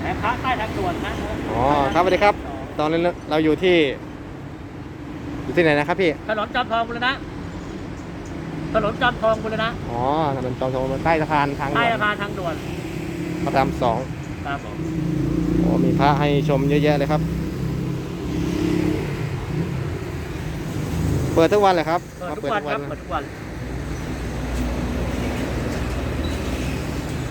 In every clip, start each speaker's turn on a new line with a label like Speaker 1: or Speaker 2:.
Speaker 1: แผงพระใต้ทางด่วนนะ
Speaker 2: อ๋อครับสวัสดีครับ ตอนนี้เราอยู่ที่ อยู่ที่ไหนนะครับพี่
Speaker 1: ถนนจอมทองบุรณะถนนจอมทองบุรณะ
Speaker 2: อ๋อถนนจอมทองใต้สะพานทาง
Speaker 1: ใต้
Speaker 2: ด่วน
Speaker 1: สะพานทางด่วน
Speaker 2: พระรามสอง
Speaker 1: ครับผม
Speaker 2: โอ้มีพระให้ชมเยอะแยะเลยครับ เปิดทุกวันเลยครับ
Speaker 1: เปิดทุกวันครับเปิดทุกวัน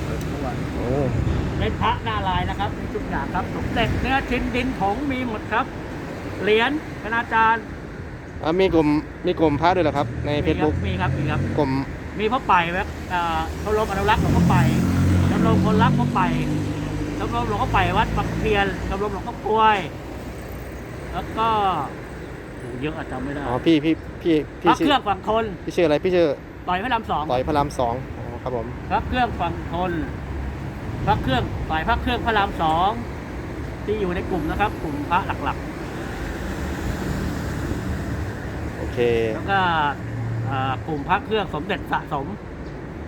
Speaker 1: เปิดทุกวัน
Speaker 2: โอ้
Speaker 1: เป็นพระหน้าลายนะครับมีทุกอย่างครับสมเด็จเนื้อชิ้นดินผงมีหมดครับ เหรียญคณาจารย์
Speaker 2: อะมีกลุ่มมีกลุ่มพระด้วยเหรอครับ ในเฟซบุ๊ก
Speaker 1: มีครับมีครับ
Speaker 2: กลุ่ม
Speaker 1: มีพ่อไปแว็ชมรมอนุรักษ์หลวงพ่อไปชมรมคนรักพ่อไปชมรมหลวงพ่อไปวัดบางเพียนชมรมหลวงพ่อกล้วย แล้วก็โอ้เยอะอะจำไม่ได้
Speaker 2: อ๋อพี่พี่พี่
Speaker 1: พ
Speaker 2: พี่
Speaker 1: ระ
Speaker 2: ชื่
Speaker 1: เค
Speaker 2: อ
Speaker 1: รื่องฝั่งทน
Speaker 2: พี่ชื่ออะไรพี่ชื่อ
Speaker 1: ต่อยพระรามสอง
Speaker 2: ต่อยพระรามสองอ๋อครับผม
Speaker 1: พระเครื่องฝั่งทน พระเครื่องต่อยพระเครื่องพระรามสองที่อยู่ในกลุ่มนะครับ กลุ่มพระหลัก
Speaker 2: โอเค
Speaker 1: ๆ แล้วก็อ่ากลุ่มพระเครื่องสมเด็จสะสม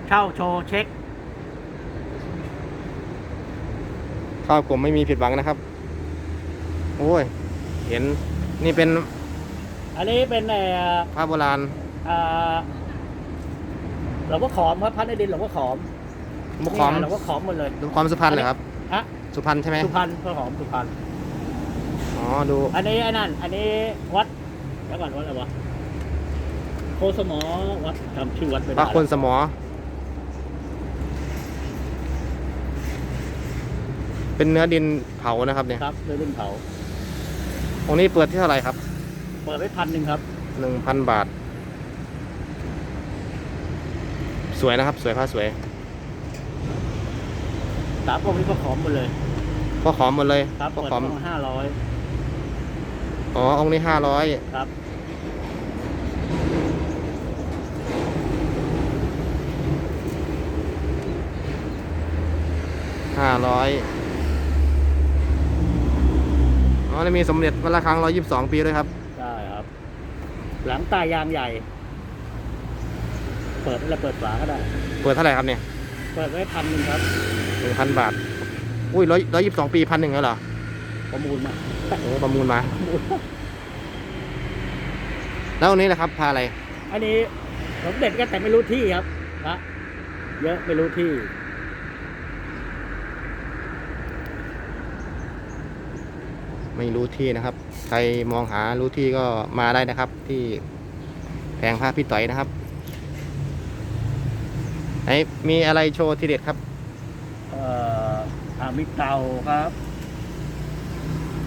Speaker 1: เช่าโชว์เช็ค
Speaker 2: ข้าวกลุ่มไม่มีผิดหวังนะครับ โอ้ย เห็น นี่เป็น
Speaker 1: อันนี้เป็นเอ่อ
Speaker 2: พระโบราณ
Speaker 1: อ่าหลวงพ่อขอมครับพระในดินหลวงพ่อขอม
Speaker 2: มุขอม
Speaker 1: นี่ไงหลวงพ่อขอมหมดเลย
Speaker 2: ดูความสุพรรณเหรอครับ
Speaker 1: ฮะ
Speaker 2: สุพรรณใช่ไหม
Speaker 1: สุพรรณพระขอมสุพรรณ
Speaker 2: อ๋อดู
Speaker 1: อันนี้ไอ้นั่น อันนี้วัดแล้วก่อนวัดอะไรวะโคสมอวัดจำชื่อวัดไม่
Speaker 2: พ
Speaker 1: ได้
Speaker 2: ระคนสมอ เป็นเนื้อดินเผานะครับเนี่ย
Speaker 1: ครับด้วยรุ่นเผา
Speaker 2: องค์นี้เปิดที่เท่าไหร่ครับ
Speaker 1: เปิดไว้พันหนึ่งครับ
Speaker 2: หนึ่งพันบาท สวยนะครับ สวยผ้าสวย
Speaker 1: สามองค์นี้ก็ขอมหมดเลย
Speaker 2: พ่อขอมหมดเลย
Speaker 1: ครับ
Speaker 2: พ่อ
Speaker 1: เปิด
Speaker 2: ขอม
Speaker 1: องห้าร้อย
Speaker 2: อ๋อองค์นี้ห้าร้อย
Speaker 1: ครับ
Speaker 2: ห้าร้อยอ๋อแล้วมีสมเด็จวัดระฆังร้อยยี่สิบสองปีด้วยครับ
Speaker 1: ได้ครับ หลังตายางใหญ่ เปิดแล้วเปิดฝาก็ได้
Speaker 2: เปิดเท่าไหร่ครับเนี่ย
Speaker 1: เปิดไว้พันหนึ่งครับ
Speaker 2: หนึ่งพันบาท อุ้ยร้อยร้อยยี่สิบสองปีพันหนึ่งแล้วเหรอ
Speaker 1: ประมูลมา
Speaker 2: โอ้ประมูลมา
Speaker 1: ประมูล
Speaker 2: แล้วองค์นี้แหละครับพาอะไร
Speaker 1: อันนี้สมเด็จก็แต่ไม่รู้ที่ครับพระเยอะไม่รู้ที่
Speaker 2: ไม่รู้ที่นะครับ ใครมองหารู้ที่ก็มาได้นะครับ ที่แผงผ้าพี่ต่อยนะครับไหนมีอะไรโชว์ทีเด็ดครับ
Speaker 1: เอ่อ อามีเตาครับ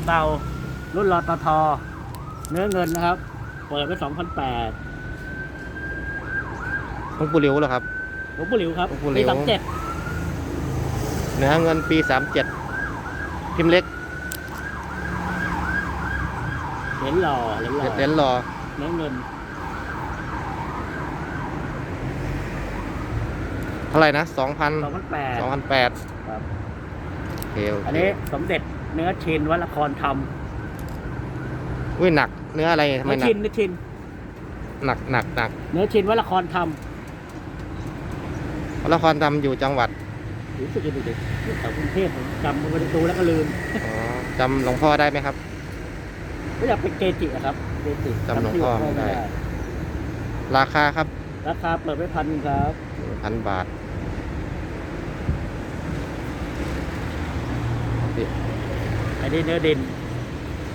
Speaker 1: เตารุ่นรอตทเนื้อเงินนะครับ เปิดไปสองพันแปด
Speaker 2: หลวงปู่หลิวเหรอครับ
Speaker 1: หลวงปู่หลิวครับ
Speaker 2: หลวงปู่หลิ
Speaker 1: ปี
Speaker 2: ว
Speaker 1: สามเจ็ด
Speaker 2: เนื้อเงินปีสามเจ็ดพิมพ์เล็ก
Speaker 1: เหรียญหล่อเหรียญหล่อ
Speaker 2: เหรียญรอ
Speaker 1: เนื้อเงิน
Speaker 2: ท่าไหร่นะสองพัน
Speaker 1: สองพันแปด
Speaker 2: สองพันแปด
Speaker 1: ครับ
Speaker 2: โอเคโอเค
Speaker 1: อันนี้สมเด็จเนื้อชินวัดละครธรรม
Speaker 2: อุ้ยหนักเนื้ออะไรทำไม
Speaker 1: เนื้อ
Speaker 2: หนั
Speaker 1: ชิ
Speaker 2: ก
Speaker 1: นเนื้อชิน
Speaker 2: หนักหนักหนัก
Speaker 1: เนื้อชินวัดละครธรรม
Speaker 2: ละครทำอยู่จังหวัด
Speaker 1: รู้สึกจะดูดิแถวกรุงเทพผมจำมันไม่ได้ดูแล้วก็ลืม
Speaker 2: อ๋อจำหลวงพ่อได้ไหมครับ
Speaker 1: ก็อยากเป็นเกจิอะครับเกจิ
Speaker 2: จำหลวงพ่อไม่ได้
Speaker 1: จำชื่อหลวงพ่อ
Speaker 2: ราคาครับ
Speaker 1: ราคาเปิดไว้พันครับ
Speaker 2: หนึ่งพันบาท
Speaker 1: อันนี้เนื้อดิน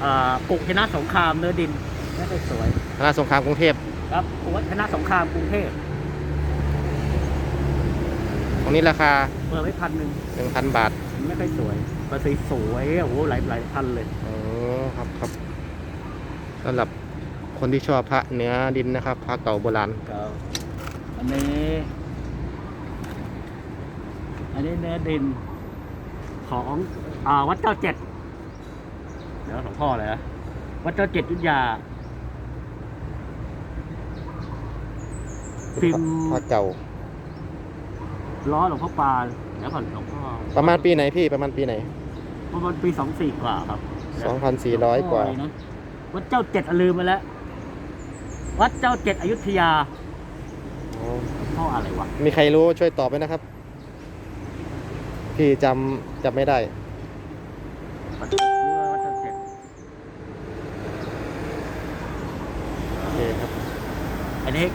Speaker 1: อ่าปลุกชนะสงครามเนื้อดินไม่ได้สวย
Speaker 2: คณะสงครามกรุงเทพ
Speaker 1: ครับปลุกชนะสงครามกรุงเทพ
Speaker 2: ตรงนี้ราคา
Speaker 1: เปิดไว้พันหนึ่ง
Speaker 2: หนึ่งพันบาท
Speaker 1: ไม่ค่อยสวยมาสีสวยโอ้โหหลายหลายพันเลย
Speaker 2: อ๋อครับครับสำหรับคนที่ชอบพระเนื้อดินนะครับพระเก่าโบราณ
Speaker 1: ก็อันนี้อันนี้เนื้อดินของ อ่าวัดเจ้าเจ็ดเดี๋ยวหลวงพ่อเลยนะวัดเจ้าเจ็ดยุทธยา พิมพ์
Speaker 2: พระเก่า
Speaker 1: ล้อหลวงพ่อปานเดี๋ยวก่อนหลวงพ่อ
Speaker 2: ประมาณปีไหนพี่ประมาณปีไหน
Speaker 1: ประมาณปีสองสี่กว่าครับ
Speaker 2: 2,400 กว่า
Speaker 1: หลวงพ่อเลยนะวัดเจ้าเจ็ดอะลืมไปแล้ว วัดเจ้าเจ็ดอยุธยา
Speaker 2: อ๋อ
Speaker 1: หลวงพ่ออะไรวะ
Speaker 2: มีใครรู้ช่วยตอบไหมนะครับ พี่จำจำไม่ได้
Speaker 1: วัดวัดตะเกียบ
Speaker 2: โอเคครับ
Speaker 1: อันนี้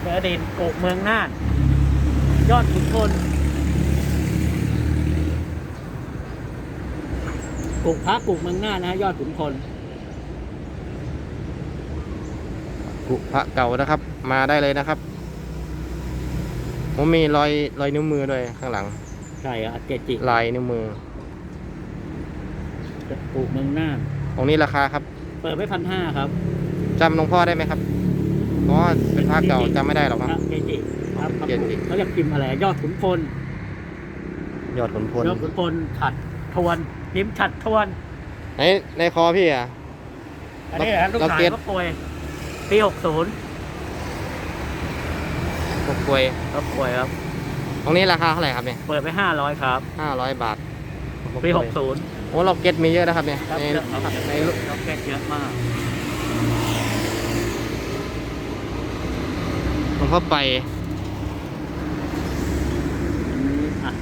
Speaker 1: เมืองอดีตโกกเมืองน่าน ยอดขุนพลปลูกพระปลูกเมืองน่านนะฮะยอดขุนพล
Speaker 2: กุพระเก่านะครับ มาได้เลยนะครับผมมีรอยรอยนิ้วมือด้วยข้างหลัง
Speaker 1: ใช่อะเจจิ
Speaker 2: ลายนิ้วมือ
Speaker 1: ปลูกเมืองน่าน
Speaker 2: องค์นี้ราคาครับ
Speaker 1: เปิดไว้พันห้าครับ
Speaker 2: จำหลวงพ่อได้ไหมครับเพราะว่าเป็นพระเก่าจำไม่ได้หรอก
Speaker 1: พ
Speaker 2: ครับ
Speaker 1: ระเจจิครับ
Speaker 2: เจจิ
Speaker 1: เขาเรียกพิมพ์อะไรยอดขุนพล
Speaker 2: ยอดขุนพล
Speaker 1: ยอดขุนพลฉัดทวนพิมพ์ฉัดทวน
Speaker 2: ในในคอพี่อะ
Speaker 1: อันนี้นะลูก
Speaker 2: เรา
Speaker 1: ชาย
Speaker 2: เก็ต
Speaker 1: ก็ป่วยปีหกศูนย์
Speaker 2: พวกกล้วย
Speaker 1: ก็ป่วยครับ
Speaker 2: องค์นี้ราคาเท่าไหร่ครับเนี่ย
Speaker 1: เปิดไปห้าร้อยครับ
Speaker 2: ห้าร้อยบาท
Speaker 1: ปีหกศูนย์
Speaker 2: โอ้เราเก็ตมีเยอะนะครับเนี่ย
Speaker 1: ครับ
Speaker 2: ใน
Speaker 1: เยอะครับ
Speaker 2: ในรูป
Speaker 1: ล็อกเก็ตเยอะมาก
Speaker 2: หลวงพ่อไป
Speaker 1: อะ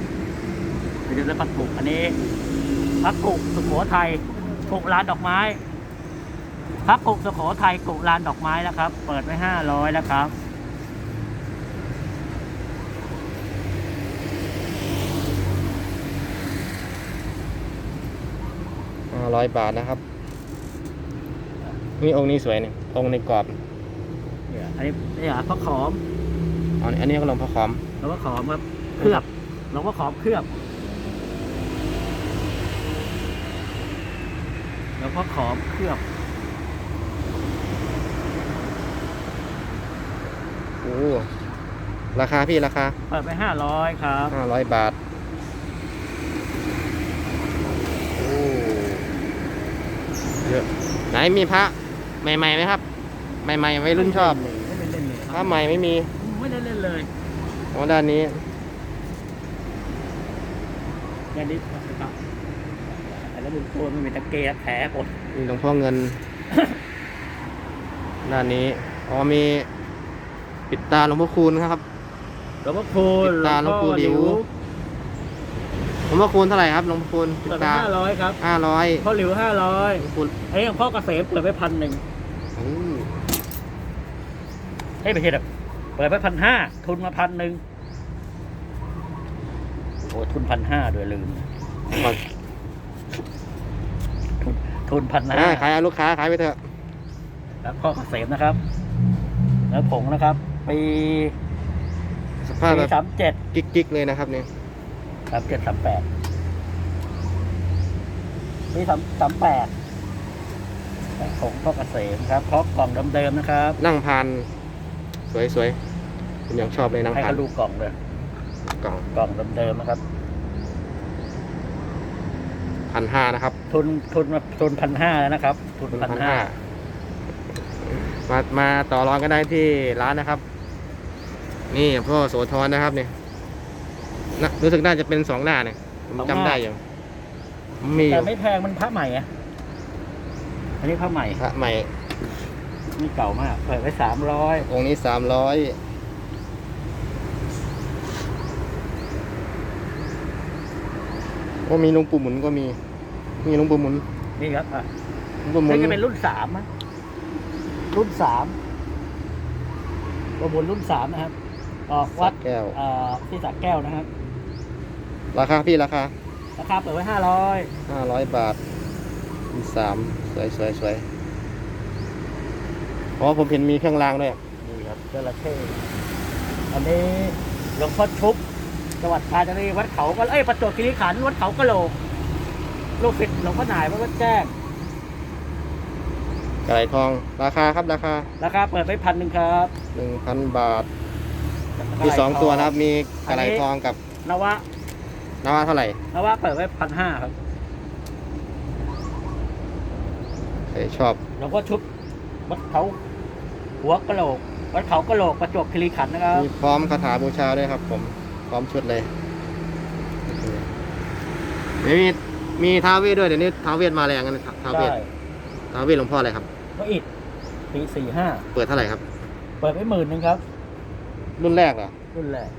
Speaker 1: ไปดูแล้วพักกุกอันนี้พักกุกสุโขทัยกุกลานดอกไม้พักกุกสุโขทัยกุกลานดอกไม้แล้วครับ เปิดไว้ห้าร้อยแล้วครับ
Speaker 2: ร้อยบาทนะครับ นี่องค์นี้สวยนี่องค์ในกรอบ
Speaker 1: เนี่ยอันนี้เนี่ยพระขอม
Speaker 2: อันนี้อันนี้ก็หลวงพ่อขอม
Speaker 1: แล้วก็ขอมครับเคลือบเราก็ขอมเคลือบแล้วก็ขอมเคลือบ
Speaker 2: โอ้ราคาพี่ราคา
Speaker 1: เปิดไปห้าร้อยครับ
Speaker 2: ห้าร้อยบาท โอ้ เยอะไหนมีพระใหม่ๆไหมครับ ใหม่ๆไม่รุ่นชอบ
Speaker 1: ไม่ได้เล่นเลย
Speaker 2: พระใหม่ไม่มี
Speaker 1: ไม่ได้เล่นเลย
Speaker 2: อ๋อด้านนี้
Speaker 1: แค่นี้ครับแล้วบุญตัวไม่มีตะเกียบแผลปด
Speaker 2: มีหลวงพ่อเงิน ด้านนี้อ๋อมีปิดตาหลวงพ่อคูณครับ
Speaker 1: หลวงพ่อคูณ
Speaker 2: ปิดตาหลวงปู่หลิวหลว งพ่อคูณเท่าไหร่ครับหลวงพ่อคูณปิด
Speaker 1: เปิดไป
Speaker 2: ตา
Speaker 1: ห้าร้อยครับ
Speaker 2: ห้าร้อย
Speaker 1: พ่อหลิวห้าร้อย
Speaker 2: หลวงพ่อคูณ
Speaker 1: ไอ้ของพ่อเกษมเปิดไปพันหนึ่ง
Speaker 2: โอ้
Speaker 1: เอ้ยไม่ใช่หรอกเปิดไปพันห้าทุนมาพันหนึ่งโอ้ทุนพันห้าด้วยลืม
Speaker 2: ก่อน
Speaker 1: ทุนทุนพัน
Speaker 2: อ่า
Speaker 1: ห้า
Speaker 2: ขายเอาลูกค้าขายไปเถอะ
Speaker 1: แล้วพ่อเกษมนะครับ แล้วผงนะครับ ปี
Speaker 2: สภาพ
Speaker 1: ปี
Speaker 2: แบบ
Speaker 1: สามเจ็ด
Speaker 2: กิ๊กๆเลยนะครับเนี่ย
Speaker 1: สามเจ็ดสามแปดปีสามสามแปดผงพ่อเกษมครับเพราะกล่องเดิมๆนะครับ
Speaker 2: นั่งพาน สวยๆผมยังชอบเลยนั่ง
Speaker 1: ให้
Speaker 2: พาน
Speaker 1: เขาดูกล่องเลย
Speaker 2: กล่อง
Speaker 1: กล่องเดิมๆนะครับ
Speaker 2: พันห้านะครับ
Speaker 1: ทุนทุนมาทุนพันห้าแล้วนะครับ ทุนพันห้า
Speaker 2: มามาต่อรองกันได้ที่ร้านนะครับ นี่พ่อโสธรนะครับเนี่ย นะรู้สึกน่าจะเป็นสองหน้าเนี่ยผมจำได้อยู่มีอ
Speaker 1: แต่
Speaker 2: ยู่
Speaker 1: ไม่แพงมันพระใหม่อะอันนี้พระใหม่
Speaker 2: พระใหม่
Speaker 1: นี่เก่ามากเปิดไว้สามร้อย
Speaker 2: องค์นี้สามร้อยโอ้มีหลุงปู่หมุนก็มีมีหลุงปู่หมุน
Speaker 1: นี่ครับอะ
Speaker 2: หลุงปู่หมุน
Speaker 1: นี่จะเป็นรุ่นสามนะรุ่นสามประมูลรุ่นสามนะครับออกวัด
Speaker 2: แก้ว
Speaker 1: เอ่อที่สักแก้วนะครับ
Speaker 2: ราคาพี่ราคา
Speaker 1: ราคาเปิดไว้ห้าร้อย
Speaker 2: ห้าร้อยบาทมีสามสวยสวยสวยอ๋อผมเห็นมีเครื่องรางด้วย
Speaker 1: นี่ครับจระเข้อันนี้หลวงพ่อชุบจังหวัดกาญจนบุรีวัดเขาก็เอ้ยประจวบคีรีขันธ์วัดเขากะโหลกลูกศิษย์หลวงพ่อหน่ายมันก็แจ้ง
Speaker 2: กระไรทองราคาครับราคา
Speaker 1: ราคาเปิดไว้พันหนึ่งครับ
Speaker 2: หนึ่งพันบาท มีสองตัวนะครับ มีกระไรทองกับ
Speaker 1: นวะ
Speaker 2: นาวาเท่าไหร่
Speaker 1: นวะเปิดไว้พันห้าครับ
Speaker 2: ใครชอบ
Speaker 1: หลวงพ่อชุบวัดเขาหัวกะโหลกวัดเขากะโหลกประจวบคีรีขันธ์นะครับ
Speaker 2: มีพร้อมคาถาบูชาด้วยครับ ผมพร้อมชุดเลยโอเคเดี๋ยวมีมีท้าวเวทด้วยเดี๋ยวนี้ท้าวเวทมาแรงกันท้าวเวท
Speaker 1: ได้
Speaker 2: ท้าวเวทหลวงพ่ออะไรครับ
Speaker 1: พระอิฐปีสี่ห้า
Speaker 2: เปิดเท่าไหร่ครับ
Speaker 1: เปิดไว้หมื่นหนึ่งครับ
Speaker 2: รุ่นแรกเหรอ
Speaker 1: รุ่นแรก